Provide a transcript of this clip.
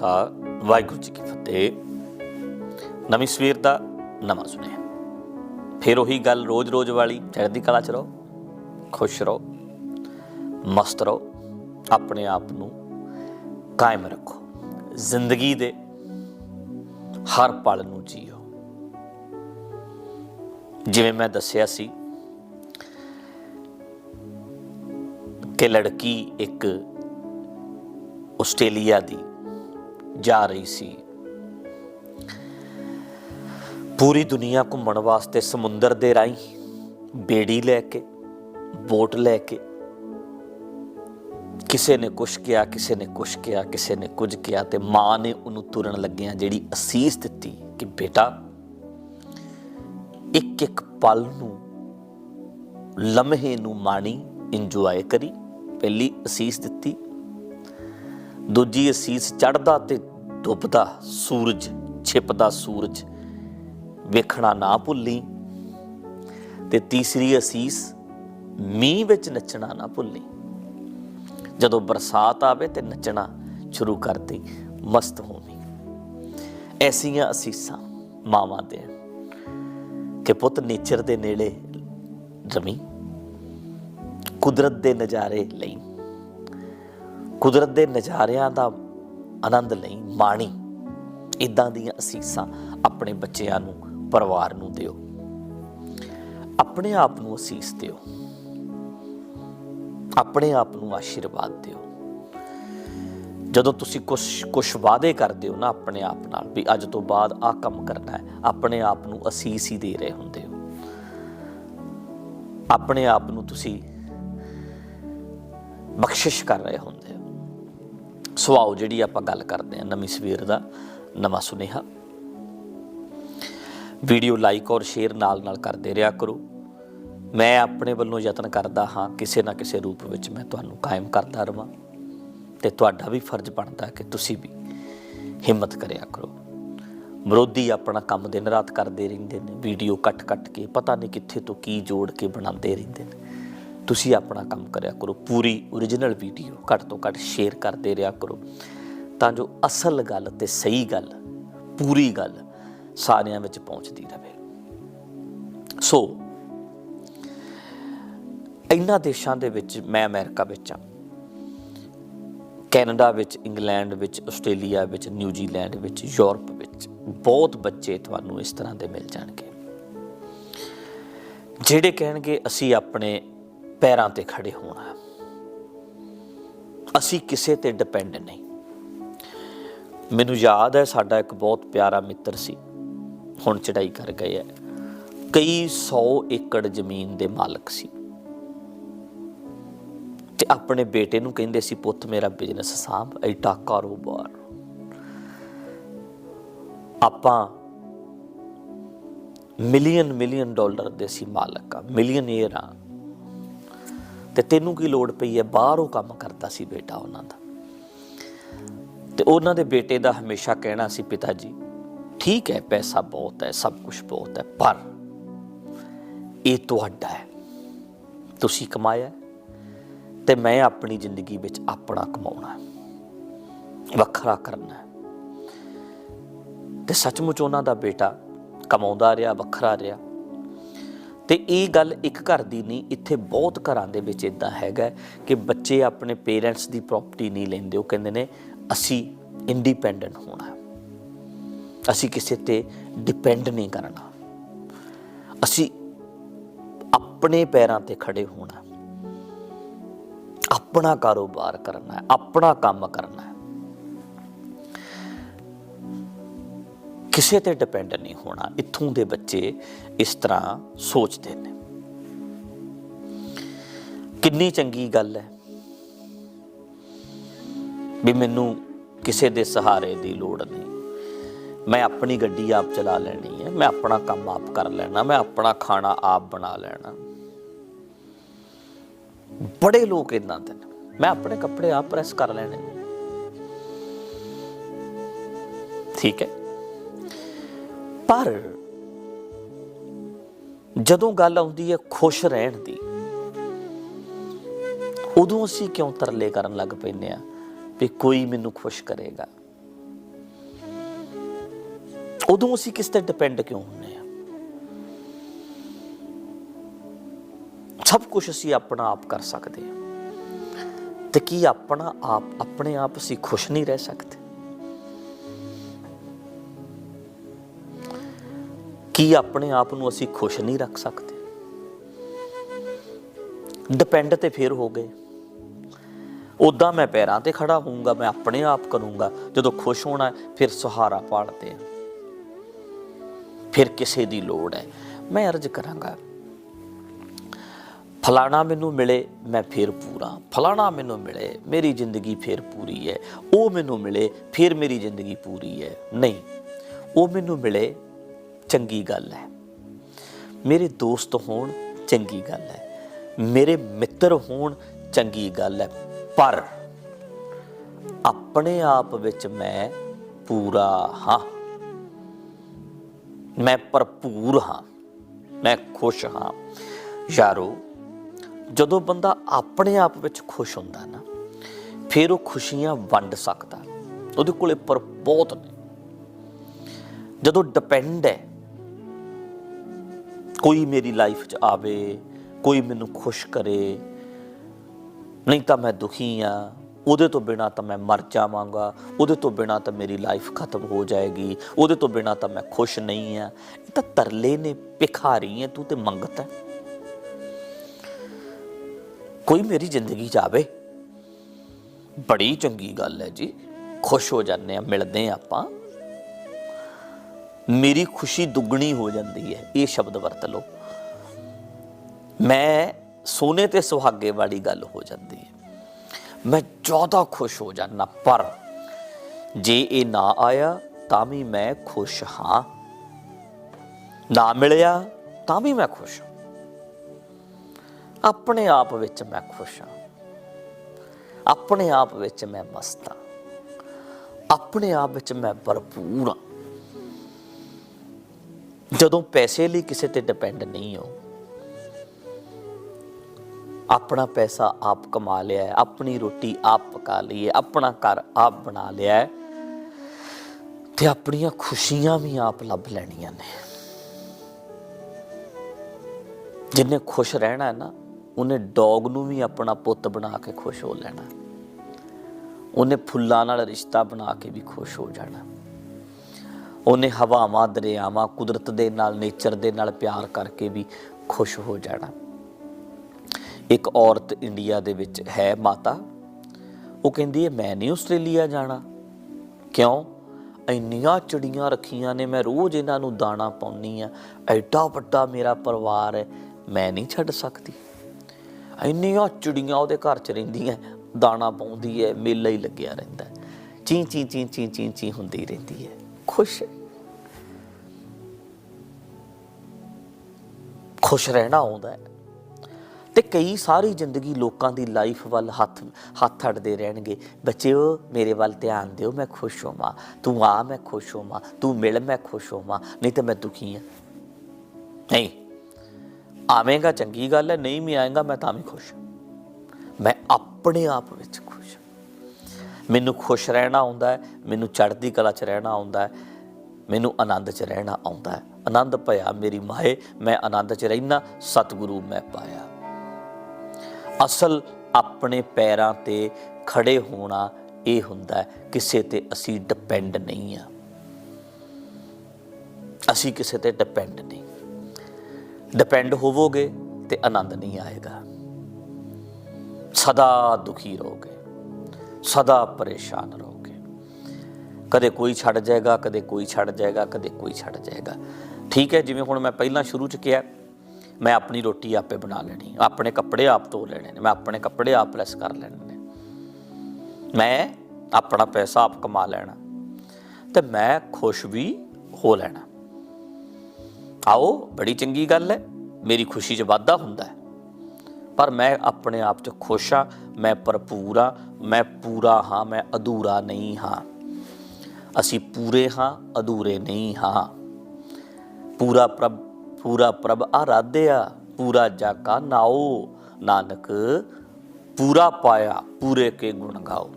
ਖਾਲਸਾ ਵਾਹਿਗੁਰੂ ਜੀ ਕੀ ਫਤਿਹ ਨਵੀਂ ਸਵੇਰ ਦਾ ਨਵਾਂ ਸੁਨੇਹਾ ਫਿਰ ਉਹੀ ਗੱਲ ਰੋਜ਼-ਰੋਜ਼ ਵਾਲੀ ਚੜ੍ਹਦੀ ਕਲਾ ਚ ਰਹੋ ਖੁਸ਼ ਰਹੋ ਮਸਤ ਰਹੋ ਆਪਣੇ ਆਪ ਨੂੰ ਕਾਇਮ ਰੱਖੋ ਜ਼ਿੰਦਗੀ ਦੇ ਹਰ ਪਲ ਨੂੰ ਜੀਓ ਜਿਵੇਂ ਮੈਂ ਦੱਸਿਆ ਸੀ ਕਿ ਲੜਕੀ ਇੱਕ ਆਸਟ੍ਰੇਲੀਆ ਦੀ ਜਾ ਰਹੀ ਸੀ। ਪੂਰੀ ਦੁਨੀਆ ਘੁੰਮਣ ਵਾਸਤੇ ਸਮੁੰਦਰ ਦੇ ਰਾਹੀਂ ਬੇੜੀ ਲੈ ਕੇ, ਬੋਟ ਲੈ ਕੇ, ਕਿਸੇ ਨੇ ਕੁਛ ਕਿਹਾ, ਕਿਸੇ ਨੇ ਕੁਛ ਕਿਹਾ, ਕਿਸੇ ਨੇ ਕੁਝ ਕਿਹਾ ਤੇ ਮਾਂ ਨੇ ਉਹਨੂੰ ਤੁਰਨ ਲੱਗਿਆਂ ਜਿਹੜੀ ਅਸੀਸ ਦਿੱਤੀ ਕਿ ਬੇਟਾ ਇੱਕ ਇੱਕ ਪਲ ਨੂੰ ਲਮਹੇ ਨੂੰ ਮਾਣੀ, ਇੰਜੋਏ ਕਰੀ, ਪਹਿਲੀ ਅਸੀਸ ਦਿੱਤੀ। ਦੂਜੀ ਅਸੀਸ ਚੜਦਾ ਤੇ ਡੁੱਬਦਾ ਸੂਰਜ, ਛਿਪਦਾ ਸੂਰਜ। ਵੇਖਣਾ ਨਾ ਭੁੱਲੀ। ਤੇ ਤੀਸਰੀ ਅਸੀਸ, ਮੀਂਹ ਵਿੱਚ ਨੱਚਣਾ ਨਾ ਭੁੱਲੀ। ਜਦੋਂ ਬਰਸਾਤ ਆਵੇ ਤੇ ਨੱਚਣਾ ਸ਼ੁਰੂ ਕਰ ਦੇ, ਮਸਤ ਹੋਵੀਂ। ਐਸੀਆਂ ਅਸੀਸਾਂ ਮਾਵਾਂ ਦੇ ਕਿ ਪੁੱਤ ਨੇਚਰ ਦੇ ਨੇੜੇ ਰਮੀ ਕੁਦਰਤ ਦੇ ਨਜ਼ਾਰੇ ਲਈ। ਕੁਦਰਤ ਦੇ ਨਜ਼ਾਰਿਆਂ ਦਾ ਆਨੰਦ ਲਈ ਮਾਣੀ। ਇਦਾਂ ਦੀਆਂ ਅਸੀਸਾਂ ਆਪਣੇ ਬੱਚਿਆਂ ਨੂੰ, ਪਰਿਵਾਰ ਨੂੰ ਦਿਓ। ਆਪਣੇ ਆਪ ਨੂੰ ਅਸੀਸ ਦਿਓ। ਆਪਣੇ ਆਪ ਨੂੰ ਆਸ਼ੀਰਵਾਦ ਦਿਓ। ਜਦੋਂ ਤੁਸੀਂ ਕੁਝ ਕੁਝ ਵਾਅਦੇ ਕਰਦੇ ਹੋ ਨਾ ਆਪਣੇ ਆਪ ਨਾਲ ਵੀ ਅੱਜ ਤੋਂ ਬਾਅਦ ਆਹ ਕੰਮ ਕਰਨਾ ਹੈ, ਆਪਣੇ ਆਪ ਨੂੰ ਅਸੀਸ ਹੀ ਦੇ ਰਹੇ ਹੁੰਦੇ ਹੋ। ਆਪਣੇ ਆਪ ਨੂੰ ਤੁਸੀਂ ਬਖਸ਼ਿਸ਼ ਕਰ ਰਹੇ ਹੁੰਦੇ ਹੋ। ਸੋ ਜਿਹੜੀ ਆਪਾਂ ਗੱਲ ਕਰਦੇ ਹਾਂ ਨਵੀਂ ਸਵੇਰ ਦਾ, ਨਵਾਂ ਸੁਨੇਹਾ। ਵੀਡੀਓ ਲਾਈਕ ਔਰ ਸ਼ੇਅਰ ਨਾਲ ਨਾਲ ਕਰਦੇ ਰਿਹਾ ਕਰੋ। ਮੈਂ ਆਪਣੇ ਵੱਲੋਂ ਯਤਨ ਕਰਦਾ ਹਾਂ ਕਿਸੇ ਨਾ ਕਿਸੇ ਰੂਪ ਵਿੱਚ ਮੈਂ ਤੁਹਾਨੂੰ ਕਾਇਮ ਕਰਦਾ ਰਵਾਂ ਤੇ ਤੁਹਾਡਾ ਵੀ ਫਰਜ਼ ਬਣਦਾ ਕਿ ਤੁਸੀਂ ਵੀ ਹਿੰਮਤ ਕਰਿਆ ਕਰੋ। ਵਿਰੋਧੀ ਆਪਣਾ ਕੰਮ ਦਿਨ ਰਾਤ ਕਰਦੇ ਰਹਿੰਦੇ ਨੇ, ਵੀਡੀਓ ਕੱਟ ਕੱਟ ਕੇ ਪਤਾ ਨਹੀਂ ਕਿੱਥੇ ਤੋਂ ਕੀ ਜੋੜ ਕੇ ਬਣਾਉਂਦੇ ਰਹਿੰਦੇ ਨੇ। ਤੁਸੀਂ ਆਪਣਾ ਕੰਮ ਕਰਿਆ ਕਰੋ, ਪੂਰੀ origignal ਵੀਡੀਓ ਘੱਟ ਤੋਂ ਘੱਟ ਸ਼ੇਅਰ ਕਰਦੇ ਰਿਹਾ ਕਰੋ। ਤਾਂ ਜੋ ਅਸਲ ਗੱਲ ਤੇ ਸਹੀ ਗੱਲ, ਪੂਰੀ ਗੱਲ ਸਾਰਿਆਂ ਵਿੱਚ ਪਹੁੰਚਦੀ ਰਹੇ। ਸੋ ਇਹਨਾਂ ਦੇਸ਼ਾਂ ਦੇ ਵਿੱਚ ਮੈਂ ਅਮਰੀਕਾ ਵਿੱਚ ਆ ਕੈਨੇਡਾ ਵਿੱਚ, ਇੰਗਲੈਂਡ ਵਿੱਚ, ਆਸਟ੍ਰੇਲੀਆ ਵਿੱਚ ਨਿਊਜ਼ੀਲੈਂਡ ਵਿੱਚ, ਯੂਰਪ ਵਿੱਚ ਬਹੁਤ ਬੱਚੇ ਤੁਹਾਨੂੰ ਇਸ ਤਰ੍ਹਾਂ ਦੇ ਮਿਲ ਜਾਣਗੇ। ਜਿਹੜੇ ਕਹਿਣਗੇ, ਅਸੀਂ ਆਪਣੇ ਪੈਰਾਂ ਤੇ ਖੜੇ ਹੋਣਾ। ਅਸੀਂ ਕਿਸੇ ਤੇ ਡਿਪੈਂਡ ਨਹੀਂ। ਮੈਨੂੰ ਯਾਦ ਹੈ ਸਾਡਾ ਇੱਕ ਬਹੁਤ ਪਿਆਰਾ ਮਿੱਤਰ ਸੀ। ਹੁਣ ਚੜਾਈ ਕਰ ਗਏ ਹੈ। ਕਈ 100 ਏਕੜ ਜ਼ਮੀਨ ਦੇ ਮਾਲਕ ਸੀ। ਤੇ ਆਪਣੇ ਬੇਟੇ ਨੂੰ ਕਹਿੰਦੇ ਸੀ, ਪੁੱਤ, ਮੇਰਾ ਬਿਜ਼ਨਸ ਸਾਂਭ, ਐਡਾ ਕਾਰੋਬਾਰ। ਆਪਾਂ ਮਿਲੀਅਨ ਮਿਲੀਅਨ ਡਾਲਰ ਦੇ ਸੀ ਮਾਲਕ ਆ ਮਿਲੀਅਨੇਰ ਆ। ਤੇ ਤੈਨੂੰ ਕੀ ਲੋੜ ਪਈ ਹੈ? ਬਾਹਰੋਂ ਕੰਮ ਕਰਦਾ ਸੀ ਬੇਟਾ ਉਹਨਾਂ ਦਾ। ਤੇ ਉਹਨਾਂ ਦੇ ਬੇਟੇ ਦਾ ਹਮੇਸ਼ਾ ਕਹਿਣਾ ਸੀ ਪਿਤਾ ਜੀ ਠੀਕ ਹੈ ਪੈਸਾ ਬਹੁਤ ਹੈ ਸਭ ਕੁਝ ਬਹੁਤ ਹੈ ਪਰ ਇਹ ਤੁਹਾਡਾ ਹੈ। ਤੁਸੀਂ ਕਮਾਇਆ ਹੈ, ਤੇ ਮੈਂ ਆਪਣੀ ਜ਼ਿੰਦਗੀ ਵਿੱਚ ਆਪਣਾ ਕਮਾਉਣਾ ਵੱਖਰਾ ਕਰਨਾ ਹੈ। ਤੇ ਸੱਚਮੁੱਚ ਉਹਨਾਂ ਦਾ ਬੇਟਾ ਕਮਾਉਂਦਾ ਰਿਹਾ ਵੱਖਰਾ ਰਿਹਾ। ਤੇ ਇਹ ਗੱਲ ਇੱਕ ਘਰ ਦੀ ਨਹੀਂ, ਇੱਥੇ ਬਹੁਤ ਘਰਾਂ ਦੇ ਵਿੱਚ ਇਦਾਂ ਹੈਗਾ ਕਿ ਬੱਚੇ ਆਪਣੇ ਪੇਰੈਂਟਸ ਦੀ ਪ੍ਰਾਪਰਟੀ ਨਹੀਂ ਲੈਂਦੇ। ਉਹ ਕਹਿੰਦੇ ਨੇ, ਅਸੀਂ ਇੰਡੀਪੈਂਡੈਂਟ ਹੋਣਾ ਅਸੀਂ ਕਿਸੇ ਤੇ ਡਿਪੈਂਡ ਨਹੀਂ ਕਰਨਾ। ਅਸੀਂ ਆਪਣੇ ਪੈਰਾਂ ਤੇ ਖੜੇ ਹੋਣਾ ਆਪਣਾ ਕਾਰੋਬਾਰ ਕਰਨਾ ਹੈ, ਆਪਣਾ ਕੰਮ ਕਰਨਾ ਹੈ। ਕਿਸੇ ਤੇ ਡਿਪੈਂਡ ਨਹੀਂ ਹੋਣਾ। ਇੱਥੋਂ ਦੇ ਬੱਚੇ ਇਸ ਤਰ੍ਹਾਂ ਸੋਚਦੇ ਨੇ। ਕਿੰਨੀ ਚੰਗੀ ਗੱਲ ਹੈ ਵੀ ਮੈਨੂੰ ਕਿਸੇ ਦੇ ਸਹਾਰੇ ਦੀ ਲੋੜ ਨਹੀਂ। ਮੈਂ ਆਪਣੀ ਗੱਡੀ ਆਪ ਚਲਾ ਲੈਣੀ ਹੈ, ਮੈਂ ਆਪਣਾ ਕੰਮ ਆਪ ਕਰ ਲੈਣਾ, ਮੈਂ ਆਪਣਾ ਖਾਣਾ ਆਪ ਬਣਾ ਲੈਣਾ। ਬੜੇ ਲੋਕ ਇਦਾਂ ਦੇ ਨੇ। ਮੈਂ ਆਪਣੇ ਕੱਪੜੇ ਆਪ ਪ੍ਰੈਸ ਕਰ ਲੈਣੇ ਠੀਕ ਹੈ। ਪਰ ਜਦੋਂ ਗੱਲ ਆਉਂਦੀ ਹੈ ਖੁਸ਼ ਰਹਿਣ ਦੀ, ਉਦੋਂ ਅਸੀਂ ਕਿਉਂ ਤਰਲੇ ਕਰਨ ਲੱਗ ਪੈਂਦੇ ਆ ਵੀ ਕੋਈ ਮੈਨੂੰ ਖੁਸ਼ ਕਰੇਗਾ? ਉਦੋਂ ਅਸੀਂ ਕਿਸ ਤੇ ਡਿਪੈਂਡ ਕਿਉਂ ਹੁੰਨੇ ਆ ਸਭ ਕੁਝ ਅਸੀਂ ਆਪਣਾ ਆਪ ਕਰ ਸਕਦੇ ਹਾਂ। ਤੇ ਕੀ ਆਪਣਾ ਆਪ, ਆਪਣੇ ਆਪ ਅਸੀਂ ਖੁਸ਼ ਨਹੀਂ ਰਹਿ ਸਕਦੇ? ਕੀ ਆਪਣੇ ਆਪ ਨੂੰ ਅਸੀਂ ਖੁਸ਼ ਨਹੀਂ ਰੱਖ ਸਕਦੇ? ਡਿਪੈਂਡ ਤੇ ਫੇਰ ਹੋ ਗਏ। ਉਦਾਂ ਮੈਂ ਪੈਰਾਂ ਤੇ ਖੜਾ ਹੋਊਂਗਾ, ਮੈਂ ਆਪਣੇ ਆਪ ਕਰੂੰਗਾ। ਜਦੋਂ ਖੁਸ਼ ਹੋਣਾ ਫਿਰ ਸਹਾਰਾ ਪਾੜਦੇ ਆ ਫਿਰ ਕਿਸੇ ਦੀ ਲੋੜ ਹੈ। ਮੈਂ ਅਰਜ਼ ਕਰਾਂਗਾ, ਫਲਾਣਾ ਮੈਨੂੰ ਮਿਲੇ, ਮੈਂ ਫਿਰ ਪੂਰਾ। ਫਲਾਣਾ ਮੈਨੂੰ ਮਿਲੇ, ਮੇਰੀ ਜ਼ਿੰਦਗੀ ਫਿਰ ਪੂਰੀ ਹੈ। ਉਹ ਮੈਨੂੰ ਮਿਲੇ, ਫਿਰ ਮੇਰੀ ਜ਼ਿੰਦਗੀ ਪੂਰੀ ਹੈ। ਨਹੀਂ, ਉਹ ਮੈਨੂੰ ਮਿਲੇ ਚੰਗੀ ਗੱਲ ਹੈ। ਮੇਰੇ ਦੋਸਤ ਹੋਣ ਚੰਗੀ ਗੱਲ ਹੈ। ਮੇਰੇ ਮਿੱਤਰ ਹੋਣ ਚੰਗੀ ਗੱਲ ਹੈ। ਪਰ ਆਪਣੇ ਆਪ ਵਿੱਚ ਮੈਂ ਪੂਰਾ ਹਾਂ। ਮੈਂ ਭਰਪੂਰ ਹਾਂ। ਮੈਂ ਖੁਸ਼ ਹਾਂ। ਯਾਰੋ, ਜਦੋਂ ਬੰਦਾ ਆਪਣੇ ਆਪ ਵਿੱਚ ਖੁਸ਼ ਹੁੰਦਾ ਨਾ, ਫਿਰ ਉਹ ਖੁਸ਼ੀਆਂ ਵੰਡ ਸਕਦਾ। ਉਹਦੇ ਕੋਲੇ ਪਰ ਬਹੁਤ ਨੇ। ਜਦੋਂ ਡਿਪੈਂਡ ਹੈ ਕੋਈ ਮੇਰੀ ਲਾਈਫ 'ਚ ਆਵੇ, ਕੋਈ ਮੈਨੂੰ ਖੁਸ਼ ਕਰੇ, ਨਹੀਂ ਤਾਂ ਮੈਂ ਦੁਖੀ ਆ ਉਹਦੇ ਤੋਂ ਬਿਨਾ ਤਾਂ ਮੈਂ ਮਰ ਜਾਵਾਂਗਾ। ਉਹਦੇ ਤੋਂ ਬਿਨਾ ਤਾਂ ਮੇਰੀ ਲਾਈਫ ਖਤਮ ਹੋ ਜਾਏਗੀ। ਉਹਦੇ ਤੋਂ ਬਿਨਾ ਤਾਂ ਮੈਂ ਖੁਸ਼ ਨਹੀਂ ਆ ਇਹ ਤਾਂ ਤਰਲੇ ਨੇ, ਭਿਖਾਰੀ ਹੈ, ਤੂੰ ਤੇ ਮੰਗਤ ਹੈ। ਕੋਈ ਮੇਰੀ ਜ਼ਿੰਦਗੀ 'ਚ ਆਵੇ। ਬੜੀ ਚੰਗੀ ਗੱਲ ਹੈ ਜੀ। ਖੁਸ਼ ਹੋ ਜਾਂਦੇ ਆ ਮਿਲਦੇ ਆ ਆਪਾਂ। ਮੇਰੀ ਖੁਸ਼ੀ ਦੁੱਗਣੀ ਹੋ ਜਾਂਦੀ ਹੈ, ਇਹ ਸ਼ਬਦ ਵਰਤ ਲਓ। ਮੈਂ ਸੋਨੇ ਤੇ ਸੁਹਾਗੇ ਵਾਲੀ ਗੱਲ ਹੋ ਜਾਂਦੀ ਹੈ। ਮੈਂ ਜ਼ਿਆਦਾ ਖੁਸ਼ ਹੋ ਜਾਂਦਾ, ਪਰ ਜੇ ਇਹ ਨਾ ਆਇਆ ਤਾਂ ਵੀ ਮੈਂ ਖੁਸ਼ ਹਾਂ। ਨਾ ਮਿਲਿਆ ਤਾਂ ਵੀ ਮੈਂ ਖੁਸ਼ ਹਾਂ। ਆਪਣੇ ਆਪ ਵਿੱਚ ਮੈਂ ਖੁਸ਼ ਹਾਂ। ਆਪਣੇ ਆਪ ਵਿੱਚ ਮੈਂ ਮਸਤ ਹਾਂ। ਆਪਣੇ ਆਪ ਵਿੱਚ ਮੈਂ ਭਰਪੂਰ ਹਾਂ। ਜਦੋਂ ਪੈਸੇ ਲਈ ਕਿਸੇ ਤੇ ਡਿਪੈਂਡ ਨਹੀਂ ਹੋ, ਆਪਣਾ ਪੈਸਾ ਆਪ ਕਮਾ ਲਿਆ ਹੈ, ਆਪਣੀ ਰੋਟੀ ਆਪ ਪਕਾ ਲਈ ਹੈ, ਆਪਣਾ ਘਰ ਆਪ ਬਣਾ ਲਿਆ ਹੈ, ਤੇ ਆਪਣੀਆਂ ਖੁਸ਼ੀਆਂ ਵੀ ਆਪ ਲੱਭ ਲੈਣੀਆਂ ਨੇ। ਜਿੰਨੇ ਖੁਸ਼ ਰਹਿਣਾ ਹੈ ਨਾ, ਉਹਨੇ ਡੌਗ ਨੂੰ ਵੀ ਆਪਣਾ ਪੁੱਤ ਬਣਾ ਕੇ ਖੁਸ਼ ਹੋ ਲੈਣਾ। ਉਹਨੇ ਫੁੱਲਾਂ ਨਾਲ ਰਿਸ਼ਤਾ ਬਣਾ ਕੇ ਵੀ ਖੁਸ਼ ਹੋ ਜਾਣਾ। ਉਹਨੇ ਹਵਾਵਾਂ, ਦਰਿਆਵਾਂ, ਕੁਦਰਤ ਦੇ ਨਾਲ ਨੇਚਰ ਦੇ ਨਾਲ ਪਿਆਰ ਕਰਕੇ ਵੀ ਖੁਸ਼ ਹੋ ਜਾਣਾ। ਇੱਕ ਔਰਤ ਇੰਡੀਆ ਦੇ ਵਿੱਚ ਹੈ ਮਾਤਾ। ਉਹ ਕਹਿੰਦੀ ਹੈ, ਮੈਂ ਨਹੀਂ ਆਸਟ੍ਰੇਲੀਆ ਜਾਣਾ। ਕਿਉਂ? ਇੰਨੀਆਂ ਚਿੜੀਆਂ ਰੱਖੀਆਂ ਨੇ, ਮੈਂ ਰੋਜ਼ ਇਹਨਾਂ ਨੂੰ ਦਾਣਾ ਪਾਉਣੀ ਆ ਐਡਾ ਵੱਡਾ ਮੇਰਾ ਪਰਿਵਾਰ ਹੈ, ਮੈਂ ਨਹੀਂ ਛੱਡ ਸਕਦੀ। ਇੰਨੀਆਂ ਚਿੜੀਆਂ ਉਹਦੇ ਘਰ 'ਚ ਰਹਿੰਦੀਆਂ, ਦਾਣਾ ਪਾਉਂਦੀ ਹੈ, ਮੇਲਾ ਹੀ ਲੱਗਿਆ ਰਹਿੰਦਾ। ਚੀਂ ਚੀਂ ਚੀਂ ਚੀਂ ਚੀਂ ਚੀਂ ਹੁੰਦੀ ਰਹਿੰਦੀ ਹੈ। ਖੁਸ਼ ਹੈ। ਖੁਸ਼ ਰਹਿਣਾ ਆਉਂਦਾ ਹੈ। ਤੇ ਕਈ ਸਾਰੀ ਜ਼ਿੰਦਗੀ ਲੋਕਾਂ ਦੀ ਲਾਈਫ ਵੱਲ ਹੱਥ ਹੱਥ ਅੜਦੇ ਰਹਿਣਗੇ। ਬੱਚਿਓ, ਮੇਰੇ ਵੱਲ ਧਿਆਨ ਦਿਓ, ਮੈਂ ਖੁਸ਼ ਹੋਵਾਂ। ਤੂੰ ਆ, ਮੈਂ ਖੁਸ਼ ਹੋਵਾਂ। ਤੂੰ ਮਿਲ, ਮੈਂ ਖੁਸ਼ ਹੋਵਾਂ। ਨਹੀਂ ਤਾਂ ਮੈਂ ਦੁਖੀ ਹਾਂ। ਨਹੀਂ। ਆਵੇਂਗਾ, ਚੰਗੀ ਗੱਲ ਹੈ। ਨਹੀਂ ਵੀ ਆਏਗਾ, ਮੈਂ ਤਾਂ ਵੀ ਖੁਸ਼ ਮੈਂ ਆਪਣੇ ਆਪ ਵਿੱਚ ਖੁਸ਼ ਹਾਂ। ਮੈਨੂੰ ਖੁਸ਼ ਰਹਿਣਾ ਆਉਂਦਾ ਹੈ। ਮੈਨੂੰ ਚੜ੍ਹਦੀ ਕਲਾ 'ਚ ਰਹਿਣਾ ਆਉਂਦਾ ਹੈ। ਮੈਨੂੰ ਆਨੰਦ 'ਚ ਰਹਿਣਾ ਆਉਂਦਾ ਹੈ। ਆਨੰਦ ਭਇਆ ਮੇਰੀ ਮਾਏ, ਮੈਂ ਆਨੰਦ 'ਚ ਰਹਿਣਾ ਸਤਿਗੁਰੂ ਮੈਂ ਪਾਇਆ। ਅਸਲ ਆਪਣੇ ਪੈਰਾਂ ਤੇ ਖੜੇ ਹੋਣਾ ਇਹ ਹੁੰਦਾ ਕਿਸੇ ਤੇ ਅਸੀਂ ਡਿਪੈਂਡ ਨਹੀਂ ਆ ਅਸੀਂ ਕਿਸੇ ਤੇ ਡਿਪੈਂਡ ਨਹੀਂ। ਡਿਪੈਂਡ ਹੋਵੋਗੇ ਤੇ ਆਨੰਦ ਨਹੀਂ ਆਏਗਾ। ਸਦਾ ਦੁਖੀ ਰਹੋਗੇ, ਸਦਾ ਪਰੇਸ਼ਾਨ ਰਹੋਗੇ। ਕਦੇ ਕੋਈ ਛੱਡ ਜਾਏਗਾ, ਕਦੇ ਕੋਈ ਛੱਡ ਜਾਏਗਾ, ਕਦੇ ਕੋਈ ਛੱਡ ਜਾਏਗਾ। ਠੀਕ ਹੈ, ਜਿਵੇਂ ਹੁਣ ਮੈਂ ਪਹਿਲਾਂ ਸ਼ੁਰੂ ਚ ਕਿਹਾ, ਮੈਂ ਆਪਣੀ ਰੋਟੀ ਆਪੇ ਬਣਾ ਲੈਣੀ, ਆਪਣੇ ਕੱਪੜੇ ਆਪ ਧੋ ਲੈਣੇ ਨੇ, ਮੈਂ ਆਪਣੇ ਕੱਪੜੇ ਆਪ ਪ੍ਰੈਸ ਕਰ ਲੈਣੇ ਨੇ। ਮੈਂ ਆਪਣਾ ਪੈਸਾ ਆਪ ਕਮਾ ਲੈਣਾ, ਤੇ ਮੈਂ ਖੁਸ਼ ਵੀ ਹੋ ਲੈਣਾ। ਆਓ, ਬੜੀ ਚੰਗੀ ਗੱਲ ਹੈ, ਮੇਰੀ ਖੁਸ਼ੀ 'ਚ ਵਾਧਾ ਹੁੰਦਾ ਹੈ। ਪਰ ਮੈਂ ਆਪਣੇ ਆਪ 'ਚ ਖੁਸ਼ ਹਾਂ, ਮੈਂ ਭਰਪੂਰ ਹਾਂ, ਮੈਂ ਪੂਰਾ ਹਾਂ, ਮੈਂ ਅਧੂਰਾ ਨਹੀਂ ਹਾਂ। ਅਸੀਂ ਪੂਰੇ ਹਾਂ, ਅਧੂਰੇ ਨਹੀਂ ਹਾਂ। ਪੂਰਾ ਪ੍ਰਭ ਪੂਰਾ ਪ੍ਰਭ ਆਰਾਧਿਆ ਪੂਰਾ ਜਾਕਾ ਨਾਓ। ਨਾਨਕ, ਪੂਰਾ ਪਾਇਆ, ਪੂਰੇ ਕੇ ਗੁਣ ਗਾਓ।